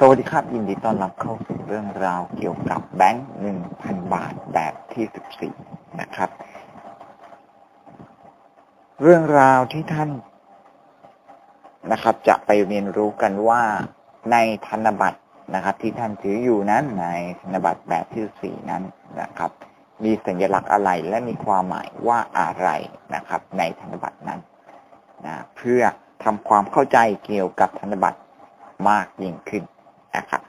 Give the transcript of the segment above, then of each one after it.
สวัสดีครับยินดีต้อนรับเข้าสู่เรื่องราวเกี่ยวกับแบงค์หนึ่งพันบาทแบบที่สิบสี่นะครับ เรื่องราวที่ท่านนะครับ จะไปเรียนรู้กันว่าในธนบัตรนะครับ ที่ท่านถืออยู่นั้นในธนบัตรแบบที่สี่นั้นนะครับ มีสัญลักษณ์อะไรและมีความหมายว่าอะไรนะครับ ในธนบัตรนั้นนะเพื่อทำความเข้าใจเกี่ยวกับธนบัตรมากยิ่งขึ้น นะครับ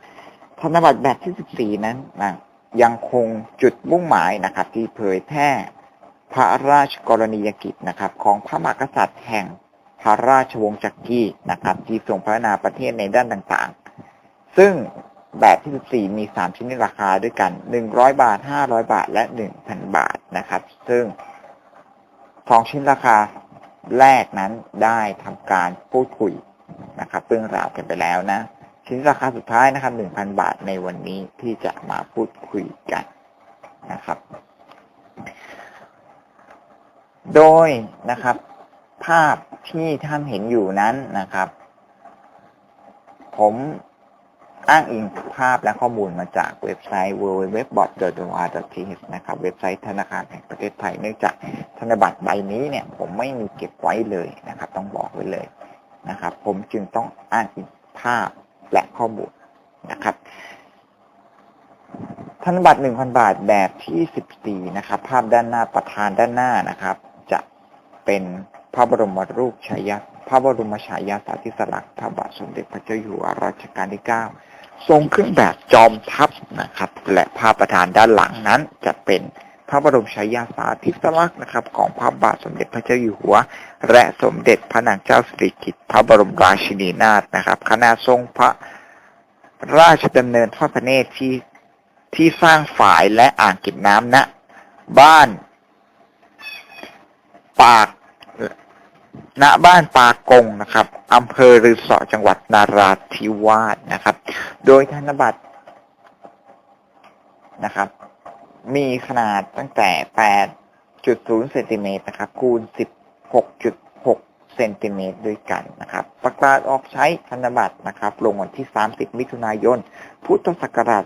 ธนบัตรแบบที่ 14 นั้นนะยังคงจุดมุ่งหมายนะครับ ที่เผยแพร่พระราชกรณียกิจนะครับ ของพระมหากษัตริย์แห่งพระราชวงศ์จักรีนะครับ ที่ทรงพัฒนาประเทศในด้านต่างๆ ซึ่งแบบที่ 14 มี 3 ชิ้นราคาด้วยกัน 100 บาท 500 บาท และ 1,000 บาทนะครับ ซึ่ง 2 ชิ้นราคาแรกนั้นได้ทำการพูดคุยนะครับเรื่องราวกันไปแล้วนะ ชิ้นราคาสุดท้ายนะครับ1,000บาทในวันนี้ที่จะมาพูดคุยกันนะครับ โดยนะครับ ภาพที่ท่านเห็นอยู่นั้นนะครับ ผมอ้างอิงภาพและข้อมูลมาจากเว็บไซต์ www.bot.th นะครับเว็บไซต์ธนาคารแห่งประเทศไทยเนื่องจากธนบัตรใบนี้เนี่ย ผมไม่มีเก็บไว้เลยนะครับ ต้องบอกไว้เลยนะครับ ผมจึงต้องอ้างอิงภาพ และข้อมูลนะครับธนบัตร1,000บาทแบบที่14นะครับ ภาพด้านหน้าประธานด้านหน้านะครับ จะเป็นพระบรมรูปฉายาพระบรมฉายาสาธิสลักษณ์พระบาทสมเด็จพระเจ้าอยู่หัวรัชกาลที่9ทรงเครื่องแบบจอมทัพนะครับ และภาพประธานด้านหลังนั้นจะเป็น พระบรมฉายาสาธิสลักษณ์นะครับ ของพระบาทสมเด็จพระเจ้าอยู่หัว และสมเด็จพระนางเจ้าสิริกิติ์พระบรมราชินีนาถนะครับ คณะทรงพระราชดำเนินทอดพระเนตรที่ที่สร้างฝายและอ่างเก็บน้ำณบ้าน ปากณบ้านปากงนะครับอำเภอรือสอจังหวัดนาราธิวาสนะครับ โดยธนบัตรนะครับ มีขนาดตั้งแต่ 8.0เซนติเมตรนะครับ คูณ 16.6เซนติเมตรด้วยกันนะครับ ประกาศออกใช้ธนบัตรนะครับ ลงวันที่ 30 มิถุนายน พุทธศักราช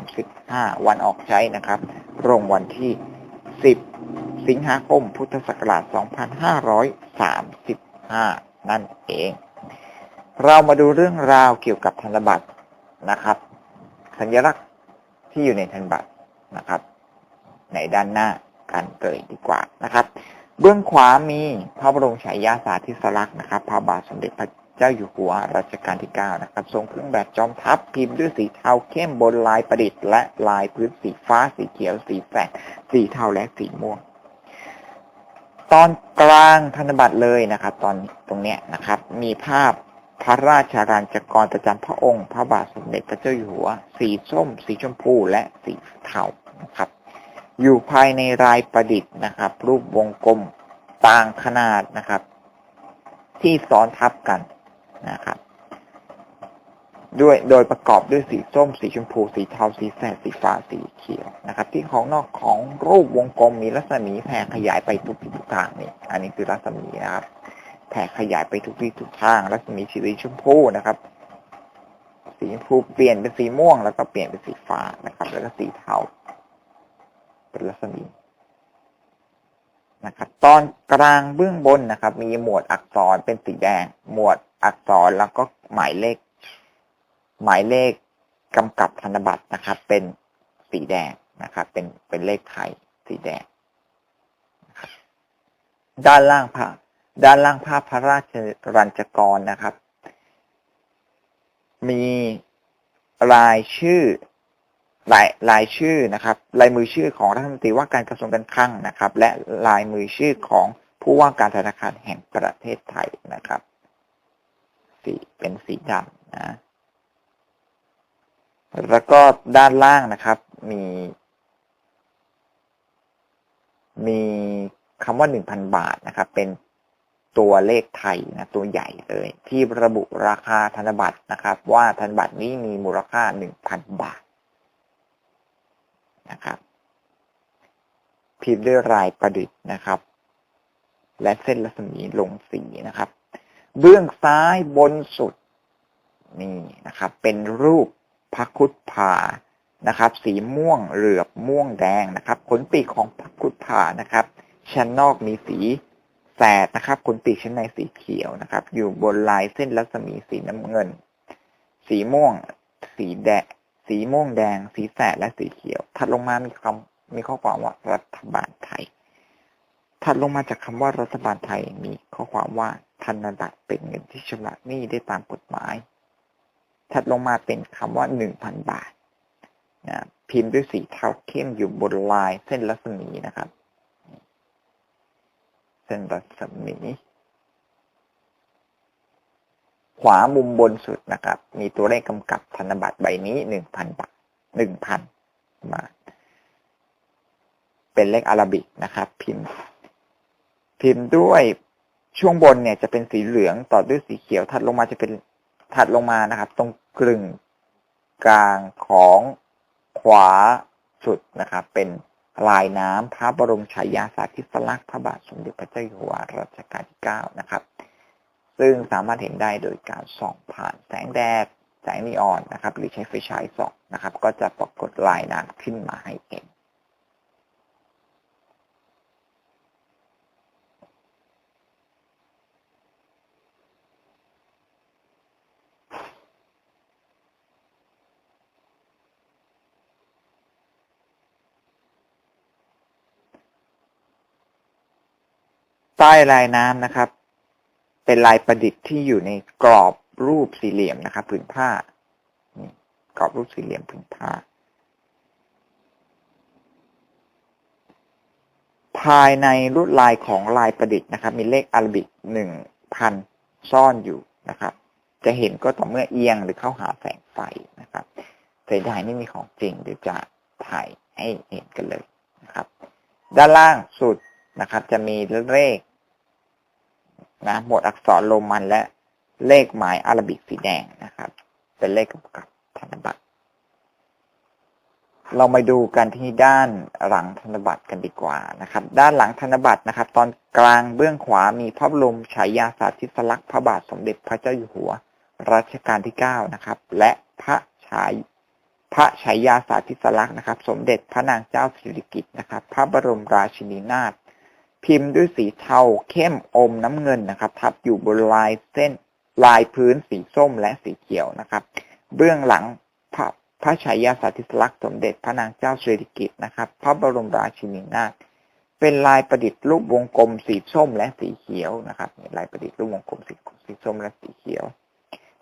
2535 วันออกใช้นะครับ ลงวันที่ 10 สิงหาคม พุทธศักราช 2535 นั่นเอง เรามาดูเรื่องราวเกี่ยวกับธนบัตรนะครับ สัญลักษณ์ที่อยู่ในธนบัตร นะครับ ในด้านหน้ากันเลยดีกว่านะครับ เบื้องขวามีพระบรมฉายาสาธิสลักษณ์นะครับ พระบาทสมเด็จพระเจ้าอยู่หัวรัชกาลที่ 9 นะครับ ทรงเครื่องแบบจอมทัพพิมพ์ด้วยสีเทาเข้มบนลายประดิษฐ์และลายพื้นสีฟ้าสีเขียวสีแฝดสีเทาและสีม่วง ตอนกลางธนบัตรเลยนะครับ ตอนตรงเนี้ยนะครับ มีภาพ พระราชารัญจกรประจำพระองค์ พระบาทสมเด็จพระเจ้าอยู่หัว สีส้ม สีชมพูและสีเทานะครับ อยู่ภายในลายประดิษฐ์นะครับ รูปวงกลมต่างขนาดนะครับ ที่ซ้อนทับกันนะครับ ด้วยโดยประกอบด้วยสีส้ม สีชมพู สีเทา สีแสดสีฟ้าสีเขียวนะครับ ที่ของนอกของรูปวงกลมมีรัศมีแผ่ขยายไปทุกทิศทุกทางนี่อันนี้คือรัศมีนะครับ แผ่ขยายไปทุกทิศทุกทาง รัศมีสีชมพูนะครับ สีชมพูเปลี่ยนเป็นสีม่วง แล้วก็เปลี่ยนเป็นสีฟ้านะครับ แล้วก็สีเทาเป็นรัศมีนะครับตอนกลางเบื้องบนนะครับ มีหมวดอักษรเป็นสีแดง หมวดอักษรแล้วก็หมายเลข หมายเลขกำกับธนบัตรนะครับ เป็นสีแดงนะครับ เป็นเป็นเลขไทยสีแดง ด้านล่างภาพ ด้านล่างภาพพระราชรัญจกรนะครับ มีรายชื่อลายลายชื่อนะครับลายมือชื่อของรัฐมนตรีว่าการกระทรวงการคลังนะครับ และลายมือชื่อของผู้ว่าการธนาคารแห่งประเทศไทยนะครับสีเป็นสีดำนะ แล้วก็ด้านล่างนะครับ มี มีคำว่าหนึ่งพันบาทนะครับ เป็น ตัวเลขไทยนะตัวใหญ่เลยที่ระบุราคาธนบัตรนะครับ ว่าธนบัตรนี้มีมูลค่าหนึ่งพันบาทนะครับพิมพ์ด้วยลายประดิษฐ์นะครับ และเส้นรัศมีลงสีนะครับ เบื้องซ้ายบนสุดนี่นะครับ เป็นรูปพระคุดผานะครับ สีม่วงเหลือบม่วงแดงนะครับขนปีกของพระคุดผานะครับชั้นนอกมีสี แสดนะครับขนปีกชั้นในสีเขียวนะครับ อยู่บนลายเส้นรัศมีสีน้ำเงิน สีม่วง สีแดงสีม่วงแดง สีแสดและสีเขียว ถัดลงมามีคำมีข้อความว่ารัฐบาลไทย ถัดลงมาจากคำว่ารัฐบาลไทยมีข้อความว่าธนบัตรเป็นเงินที่ชำระหนี้ได้ตามกฎหมาย ถัดลงมาเป็นคำว่าหนึ่งพันบาทนะพิมพ์ด้วยสีเทาเข้มอยู่บนลายเส้นรัศมีนะครับ เส้นรัศมี ขวามุมบนสุดนะครับ มีตัวเลขกำกับธนบัตรใบนี้หนึ่งพันบาทหนึ่งพันบาท เป็นเลขอาราบิกนะครับ พิมพ์ พิมพ์ด้วยช่วงบนเนี่ยจะเป็นสีเหลืองต่อด้วยสีเขียว ถัดลงมาจะเป็นถัดลงมานะครับ ตรงกลึงกลางของขวาสุดนะครับ เป็น ลายน้ำพระบรมฉายาสาธิสลักษณ์พระบาทสมเด็จพระเจ้าอยู่หัวรัชกาลที่ 9 นะครับ ซึ่งสามารถเห็นได้โดยการส่องผ่านแสงแดดแสงนีออนนะครับ หรือใช้ไฟฉายส่องนะครับ ก็จะปรากฏลายน้ำขึ้นมาให้เห็น ใต้ลายน้ำนะครับ เป็นลายประดิษฐ์ที่อยู่ในกรอบรูปสี่เหลี่ยมนะครับผืนผ้า กรอบรูปสี่เหลี่ยมผืนผ้า ภายในลวดลายของลายประดิษฐ์นะครับ มีเลขอารบิกหนึ่งพันซ่อนอยู่นะครับ จะเห็นก็ต่อเมื่อเอียงหรือเข้าหาแสงไฟนะครับเสียดายไม่มีของจริงเดี๋ยวจะถ่ายให้เห็นกันเลยนะครับ ด้านล่างสุดนะครับ จะมีเลข นะหมวดอักษรโรมันและเลขหมายอารบิกสีแดงนะครับ เป็นเลขกำกับธนบัตร เรามาดูกันที่ด้านหลังธนบัตรกันดีกว่านะครับ ด้านหลังธนบัตรนะครับ ตอนกลางเบื้องขวามีพระบรมฉายาสาธิสลักษณ์พระบาทสมเด็จพระเจ้าอยู่หัวรัชกาลที่เก้านะครับ และพระฉายพระฉายาสาธิสลักษณ์นะครับ สมเด็จพระนางเจ้าสิริกิติ์นะครับ พระบรมราชินีนาถ พิมพ์ด้วยสีเทาเข้มอมน้ำเงินนะครับ ทับอยู่บนลายเส้นลายพื้นสีส้มและสีเขียวนะครับ เบื้องหลังพระพระฉายาสาธิสลักษณ์สมเด็จพระนางเจ้าสิริกิติ์นะครับ พระบรมราชินีนาถเป็นลายประดิษฐ์รูปวงกลมสีส้มและสีเขียวนะครับลายประดิษฐ์รูปวงกลมสีสีส้มและสีเขียว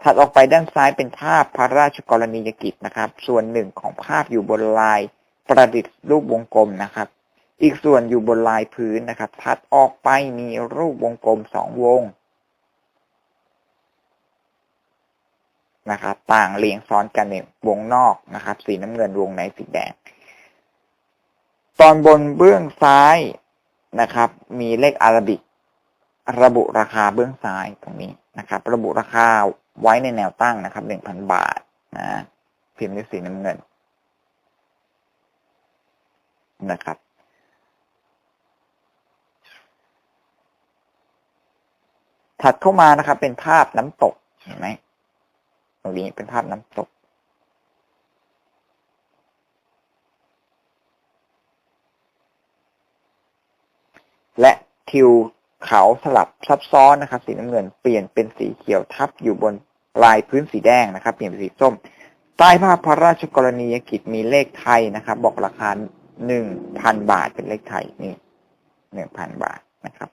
ถัดออกไปด้านซ้ายเป็นภาพพระราชกรณียกิจนะครับ ส่วนหนึ่งของภาพอยู่บนลายประดิษฐ์รูปวงกลมนะครับ อีกส่วนอยู่บนลายพื้นนะครับถัดออกไปมีรูปวงกลมสองวงนะครับต่างเรียงซ้อนกันในวงนอกนะครับ สีน้ำเงินวงในสีแดง ตอนบนเบื้องซ้ายนะครับ มีเลขอาราบิก ระบุราคาเบื้องซ้ายตรงนี้นะครับ ระบุราคาไว้ในแนวตั้งนะครับหนึ่งพันบาทนะพิมพ์ด้วยสีน้ำเงินนะครับ ถัดเข้ามานะครับ เป็นภาพน้ำตกเห็นไหมตรงนี้เป็นภาพน้ำตก และทิวเขาสลับซับซ้อนนะครับ สีน้ำเงินเปลี่ยนเป็นสีเขียวทับอยู่บนลายพื้นสีแดงนะครับ เปลี่ยนเป็นสีส้ม ใต้ภาพพระราชกรณียกิจมีเลขไทยนะครับ บอกราคาหนึ่งพันบาทเป็นเลขไทยนี่หนึ่งพันบาทนะครับ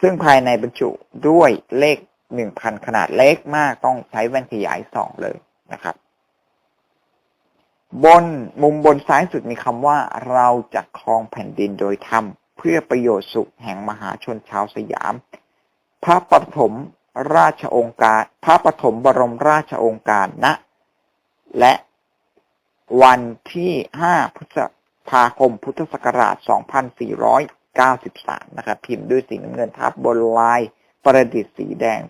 ซึ่งภายในบรรจุด้วยเลขหนึ่งพันขนาดเล็กมากต้องใช้แว่นขยายสองเลยนะครับ บนมุมบนซ้ายสุดมีคำว่าเราจะครองแผ่นดินโดยธรรมเพื่อประโยชน์สุขแห่งมหาชนชาวสยาม พระปฐมราชองค์การ พระปฐมบรมราชองค์การณนะและวันที่ 5 พฤษภาคม พุทธศักราช 93 นะครับ พิมพ์ด้วยสีน้ำเงินทับบนลายประดิษฐ์สีแดง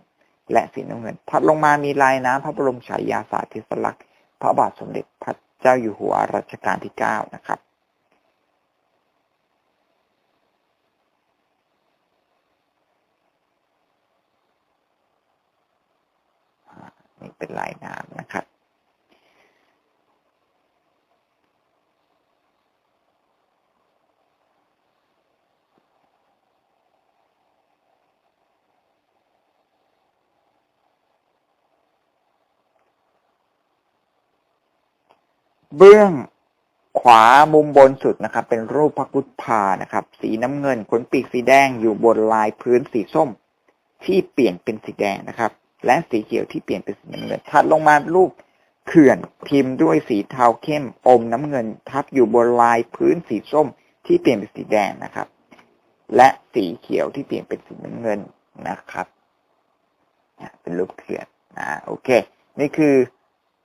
และสีน้ำเงิน ถัดลงมามีลายน้ำพระบรมฉายาสาธิสลักษณ์พระบาทสมเด็จพระเจ้าอยู่หัวรัชกาลที่ 9 นะครับอเป็นลายน้ำนะครับ เบื้องขวามุมบนสุดนะครับ เป็นรูปพระพุทธานะครับ สีน้ำเงินขนปีกสีแดงอยู่บนลายพื้นสีส้ม ที่เปลี่ยนเป็นสีแดงนะครับ และสีเขียวที่เปลี่ยนเป็นสีน้ำเงินถัดลงมารูปเขื่อนพิมพ์ด้วยสีเทาเข้มอมน้ำเงิน ทับอยู่บนลายพื้นสีส้ม ที่เปลี่ยนเป็นสีแดงนะครับ และสีเขียวที่เปลี่ยนเป็นสีน้ำเงินนะครับเป็นรูปเขื่อนอ่าโอเค นี่คือ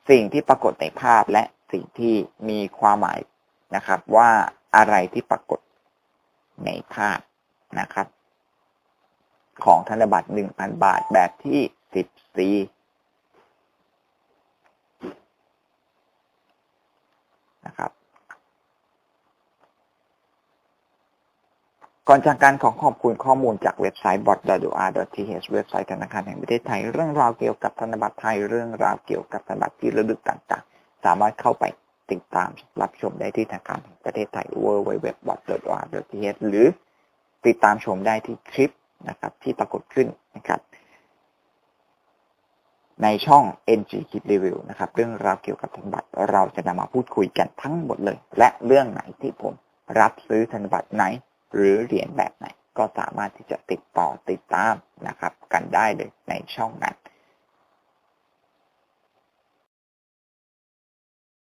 สิ่งที่ปรากฏในภาพและ สิ่งที่มีความหมายนะครับ ว่าอะไรที่ปรากฏในภาพนะครับ ของธนบัตร1,000บาทแบบที่14นะครับก่อนจากการขอขอบคุณข้อมูลจากเว็บไซต์ bot.or.th เว็บไซต์ธนาคารแห่งประเทศไทย เรื่องราวเกี่ยวกับธนบัตรไทย เรื่องราวเกี่ยวกับธนบัตรที่ระลึกต่างๆ สามารถเข้าไปติดตามรับชมได้ที่ธนาคารประเทศไทย www.bot.or.th หรือติดตามชมได้ที่คลิปนะครับ ที่ปรากฏขึ้นนะครับ ในช่อง NG Kid Review นะครับ เรื่องราวเกี่ยวกับธนบัตรเราจะนำมาพูดคุยกันทั้งหมดเลย และเรื่องไหนที่ผมรับซื้อธนบัตรไหน หรือเหรียญแบบไหน ก็สามารถที่จะติดต่อติดตามนะครับ กันได้เลยในช่องนั้น